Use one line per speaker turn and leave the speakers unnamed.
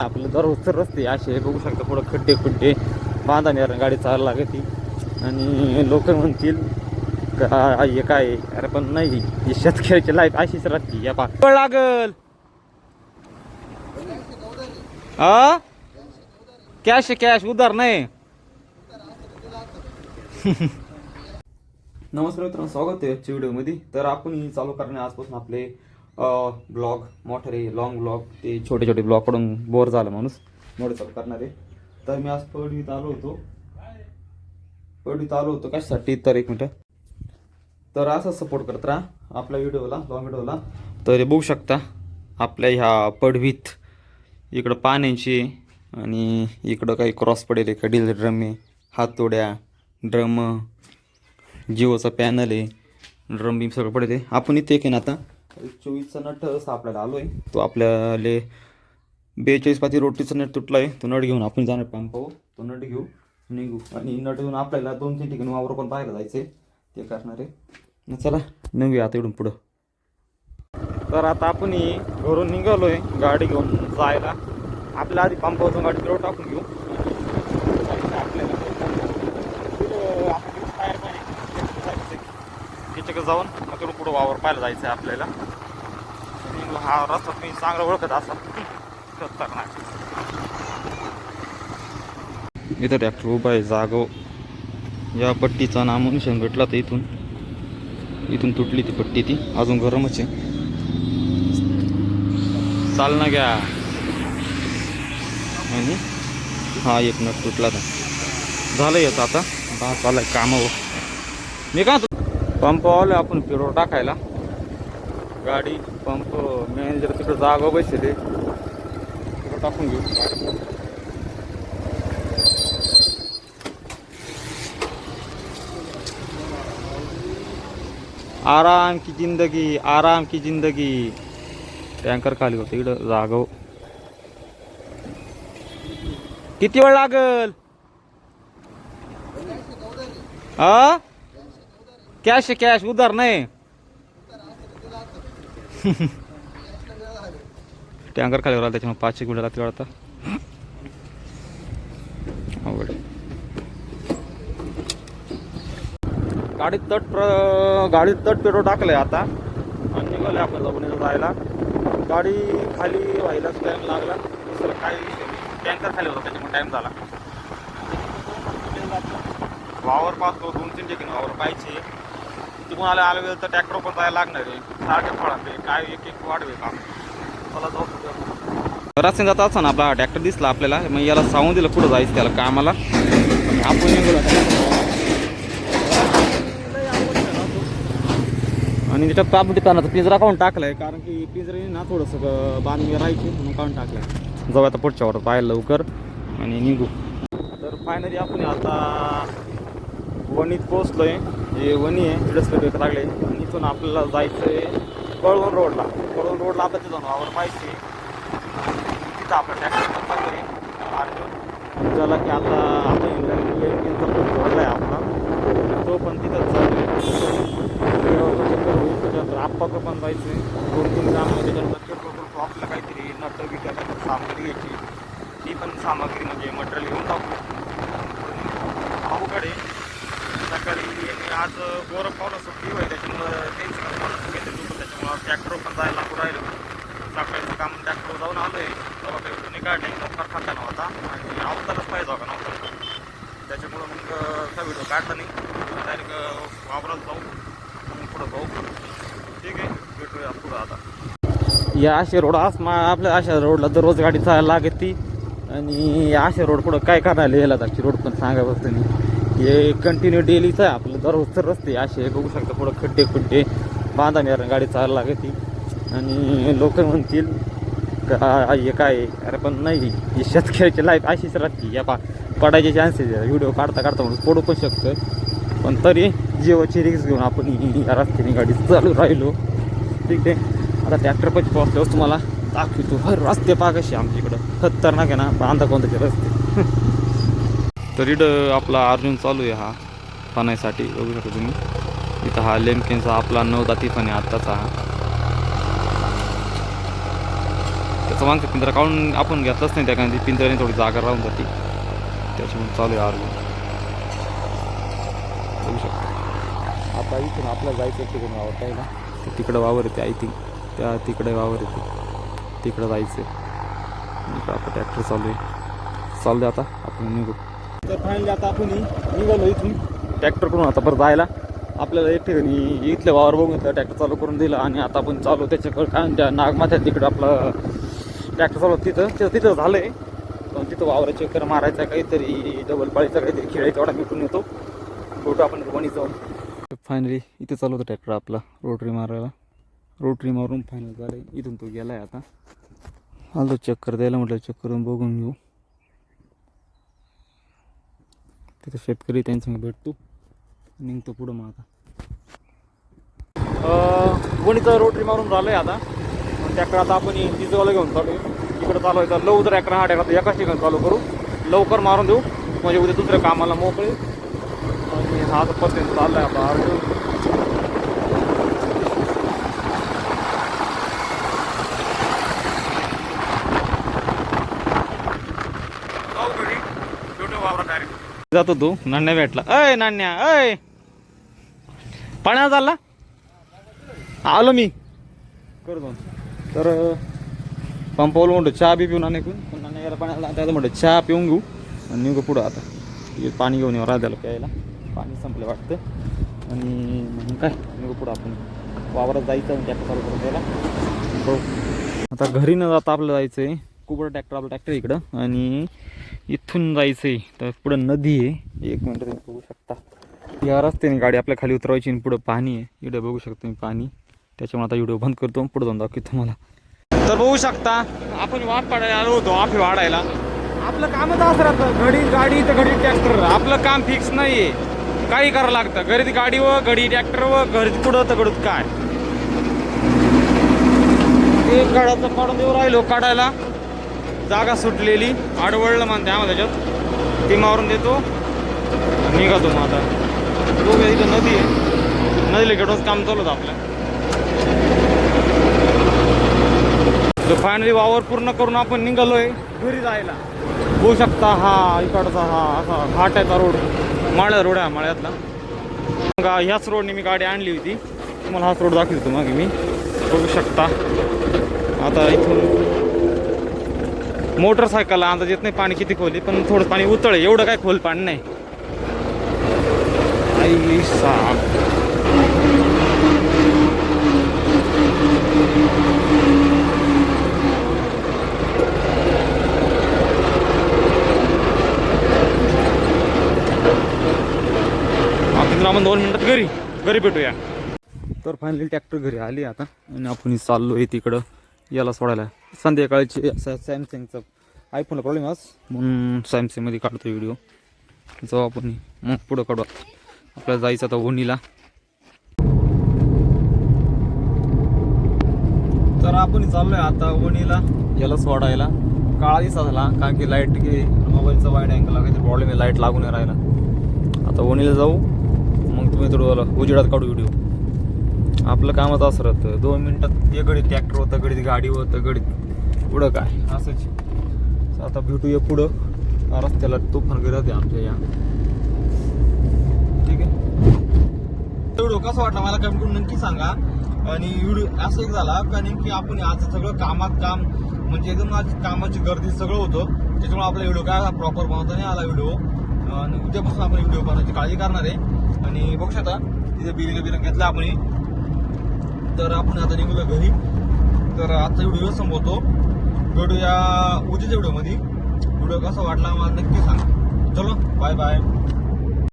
आपलं दररोजचं रस्ते असे बघू शकता पुढं खड्डे खुड्डे बांधा नाही गाडी चालायला लागते आणि लोक म्हणतील का हे काय? अरे पण नाही ही शेतकऱ्याची लाईफ अशीच राहते. या पा लागल. हा कॅश कॅश उधार नाही. नमस्कार मित्रांनो स्वागत आहे आजच्या व्हिडिओमध्ये तर आपण ही चालू करणे आजपासून आपले ब्लॉग मोठे लॉंग ब्लॉग ते छोटे छोटे ब्लॉगकडून बोर झालं माणूस. मोठे चालू करणार. आहे तर मी आज पडवीत आलो होतो. पडवीत आलो होतो कशासाठी? तर एक मिनटं. तर असं सपोर्ट करत राहा आपल्या व्हिडिओला लॉंग व्हिडिओला. तर बघू शकता आपल्या ह्या पडवीत इकडं पाण्याची आणि इकडं काही क्रॉस पडेल आहे कडील ड्रम आहे हातोड्या ड्रम जिओचा पॅनल आहे ड्रम बीम सगळं पडेल. आहे आपण इथे एक आहे ना आता चोवीसचा नट आपल्याला आलो आहे तो आपल्याले बेचाळीस पाती रोटीचा नट तुटला आहे तो नट घेऊन आपण जाणार पंपावर हो, तो नट घेऊ. निघू. आणि नट घेऊन आपल्याला दोन तीन ठिकाणी वावर पण पाहायला जायचं आहे ते करणार. आहे चला निघूया आता इकडून पुढं. तर आता आपण घरून निघालो आहे गाडी घेऊन जायला. आपल्या आधी पंपावरून गाडी फिरवून टाकून घेऊ. आपल्याला तिच्याकडे जाऊन मग तिकडून पुढं वावर पाहायला जायचं आहे आपल्याला. हा रस्ता तुम्ही चांगला ओळखत असाल. खतरनाक. इथं ट्रॅक्टर उभा आहे जागो हो. या पट्टीचा नामोनिशन भेटला तर इथून. इथून तुटली ती पट्टी ती. अजून गरमच आहे. चाल ना घ्या. आणि हा एक नट तुटला तर. झालं येत आता आता चालय कामावर हो. मी का पंप आलो आपण पेट्रोल टाकायला. गाडी पंप मॅनेजर तिकडं जागा बसले तिकडं टाकून घेऊ. आराम की जिंदगी आराम की जिंदगी. टँकर खाली होतं इकडं जागव हो. किती वेळ लागल? हा कॅश कॅश उधार नाही. टँकर खाली राहिला त्याच्यामुळे पाचशे गुढ्या लागते वाटतं. अवघड. गाडीत तट प्र गाडीत तट पेट्रोल टाकलंय आता. आणि निघाले आपण लग्न जायला. गाडी खाली व्हायलाच टाईम लागला. दुसरं काही टँकर खाली होता त्याच्यामुळे टाईम झाला. वावर पाहतो दोन तीन ठिकाणी वावर पाहिजे तिकडून आले आलं वेळ तर ट्रॅक्टर पण जायला लागणार आहे. सारखे फळांते काय एक एक वाढवे काम मला जाऊ रस्त्याने जात असताना आपला ट्रॅक्टर दिसला आपल्याला. मग याला सांगून दिलं कुठं जायचं त्याला कामाला? आपण निघालो आणि त्याच्यात ताबडी तानाचा पिंजरा काढून टाकलाय कारण की पिंजरे ना थोडंसं बांधणी राहायची म्हणून काढून टाकलाय. जाऊ आता पुढच्या वर पाहायला लवकर. आणि निघू. तर फायनली आपण आता वणीत पोहोचलोय. जे वणी आहे तिथंच भेट लागले. आणि इथून आपल्याला जायचं आहे कळवण रोडला. कळवण रोडला आता तिथून वावर पाहिजे तिथं आपलं ट्रॅक्टर चालू झाला की आता आपण म्हणजे जोडला आहे आपला. तो पण तिथंच चालू आहे. त्याच्यानंतर आप्पाकडं पण जायचं दोन तीन काम आहे त्याच्यानंतर किरकोळ किरकोळ आपल्याला काहीतरी नटर बिटर सामग्री घ्यायची ती पण सामग्री म्हणजे मटेरियल घेऊन टाकू आज गोरख पावलं सुट्टी होईल त्याच्यामुळं टेन्शन त्याच्यामुळं ट्रॅक्टर पण जायला लागू राहिलं. काम ट्रॅक्टर जाऊन आलो आहे तेव्हा काही एवढं नाही काढले लवकर खाता नव्हता आणि अवतारच पाहिजे होता नव्हता त्याच्यामुळं मग काय व्हिडिओ काढता नाही. डायरेक्ट वावरात जाऊ. मग पुढं जाऊ ठीक आहे. भेटूया पुढं आता. या असे रोड असमा आपल्या अशा रोडला दररोज गाडी चालायला लागते आणि या अशा रोड पुढं काय करायला यायला रोड पण सांगा बघ तुम्ही. हे कंटिन्यू डेलीचं आहे आपलं. दररोजचं रस्ते असे बघू शकता पुढं खड्डे खड्डे. बांधा नाही गाडी चालायला लागते आणि लोक म्हणतील का हे काय अरे पण नाही. ही शेतकऱ्याची लाईफ अशीच राहते. या पा पडायचे चान्सेस आहे. व्हिडिओ काढता काढता म्हणून पडू पण शकतं पण तरी जीवाची रिक्स घेऊन आपण या रस्त्याने गाडी चालू राहिलो. ठीक आहे. आता ट्रॅक्टर पण पोहोचल्यावर तुम्हाला दाखवतो. हर रस्ते पहा कसे आमच्या इकडं खतरनाक आहे ना बांधा कोणत्याचे रस्ते. तर इकडं आपला अर्जुन चालू आहे हा. फणायसाठी बघू शकता तुम्ही. इथं हा लेमकेनचा आपला नऊ दाती पण आहे आत्ताचा हा. त्याचा मागचं पिंजरा काढून आपण घेतलंच नाही त्या कारण ती पिंजऱ्याने थोडी जागा राहून जाते. त्याच्यामुळे चालू आहे आरवी बघू शकता. आता इथून आपल्याला जायचं तिकडून वावर आहे ना ते तिकडं वावर येते आय थिंक त्या तिकडे वावर येते. तिकडं जायचं इकडं आपलं ट्रॅक्टर चालू आहे. चालू आता. आपण निघू. तर फायनली आता आपण निघालो इथून. ट्रॅक्टरकडून आता परत जायला. आपल्याला एक ठिकाणी इथलं वावर बघून घेतलं ट्रॅक्टर चालू करून दिलं आणि आता आपण चालू त्याच्याकडे काय त्या नागमाथ्या तिकडं आपलं ट्रॅक्टर चालू तिथं तिथं तिथं झालं आहे पण तिथं वावरा चक्कर मारायचा काहीतरी डबल पाळीचा काहीतरी खेळ तेवढा मिटून येतो. फोटो आपण वणी जाऊन. फायनली इथे चालू होतं ट्रॅक्टर आपला रोटरी मारायला. रोटरी मारून फायनल झालं इथून तो गेला आहे आता आलो चक्कर द्यायला म्हटलं चक्कर बघून घेऊ. तिथं शेतकरी त्यांच्या भेटतो. निघतो पुढं मग आता. वणीचं रोटरी मारून झालं आहे आता त्याकडे आता आपण तिजवाला घेऊन चालू इकडं चालू आहे तर लवकर अकरा हा ट्रॅक्टर एकाच ठिकाणी चालू करू. लवकर मारून देऊ. म्हणजे उद्या दुसऱ्या कामाला मोकळे. आणि हा तर पर्सेंट चालला आहे आता जातो तू. नाण्या भेटला. अय नाण्या अय पाण्यात चालला? आलो मी. कर दोन. तर पंपावलं म्हणतो चहा बी पिऊन आणून पण नाण्या गेला पाण्याला. त्याचं म्हणतो चहा पिऊन घेऊ आणि निघू पुढं आता. पाणी घेऊन येऊ राहत्याला प्यायला. पाणी संपलं वाटतं. आणि म्हणून काय निघू पुढं आपण. वावरात जायचं आणि त्या चालू करून द्यायला. आता घरी न जाता आपलं जायचं आहे कुबडा ट्रॅक्टर आपलं ट्रॅक्टर इकडं. आणि इथून जायचं आहे तर पुढं नदी आहे. एक मिनटं तुम्ही बघू शकता. या रस्त्याने गाडी आपल्या खाली उतरवायची आणि पुढं पाणी आहे. इकडं बघू शकता मी पाणी. त्याच्यामुळे आता व्हिडिओ बंद करतो. पुढं जाऊन दाखवतो तुम्हाला. तर बघू शकता आपण वाट पाडायला आलो होतो वाफे वाढायला. आपलं कामच असं राहतं. घडी गाडी तर घडी ट्रॅक्टर. आपलं काम फिक्स नाही आहे काही करावं लागतं. घरी गाडी व घडी ट्रॅक्टर व घरी पुढं तर घडत काय? एक गाड्याचं काढून देऊ राहिलो काढायला. जागा सुटलेली आडवळलं म्हणते आम्हाला त्याच्यात. ती मारून देतो. निघतो मग आता. तो इथं नदी आहे. नदीला घेऊनच काम चालू होतं आपलं. तर फायनली वावर पूर्ण करून आपण निघालोय. घरी जायला. होऊ शकता हा इकडचा हा असा घाटाचा रोड. माळ्या रोड आहे माळ्यातला. मग ह्याच रोडने मी गाडी आणली होती. तुम्हाला हाच रोड दाखवतो मग मी. बघू शकता. आता इथून मोटरसायकलला अंदाज येत नाही पाणी किती खोल पण थोडं पाणी उतळ. एवढं काय खोल पाणी नाही. आई आपण दोन मिनिटात घरी घरी भेटूया. तर फायनली ट्रॅक्टर घरी आली आता आणि आपण चाललो आहे तिकडं याला सोडायला. संध्याकाळची असा सॅमसंगचं आयफोनला प्रॉब्लेम आज. म्हणून सॅमसंगमध्ये काढतो व्हिडिओ जाऊ आपण मग पुढं काढू. आपल्याला जायचं आता ओणीला तर आपण चाललोय आता वणीला याला सोडायला. काळा दिसा झाला कारण की लाइट की मोबाईलचा वाईट अँगल काहीतरी प्रॉब्लेम आहे लाइट लागून राहिला. आता ओणीला जाऊ. मग तुम्ही थोडं उजेडात काढू व्हिडिओ आपलं कामच असं राहतं. दोन मिनटात एक गडीत ट्रॅक्टर होतं गडीत गाडी होतं गडीत पुढं काय? असंच. आता भेटूया पुढं. रस्त्याला तुफान गरज आहे आमच्या या. ठीक आहे. तेवढं कसं वाटलं मला कमेंट करून नक्की सांगा. आणि व्हिडिओ असं एक झाला कारण की आपण आज सगळं कामात काम म्हणजे एकदम आज कामाची गर्दी सगळं होतं. त्याच्यामुळे आपला व्हिडिओ काय प्रॉपर बनवता नाही आला व्हिडिओ. आणि उद्यापासून आपण व्हिडिओ बनवायची काळजी करणार आहे. आणि बघू शकता तिथे बिलिंग बिलिंग घेतलं आपण. तर आपण आता निघूया घरी. तर आजचा व्हिडिओ संपवतो. भेटूया उद्याच्या व्हिडिओमध्ये. व्हिडिओ कसा वाटला मला नक्की सांग. चलो बाय बाय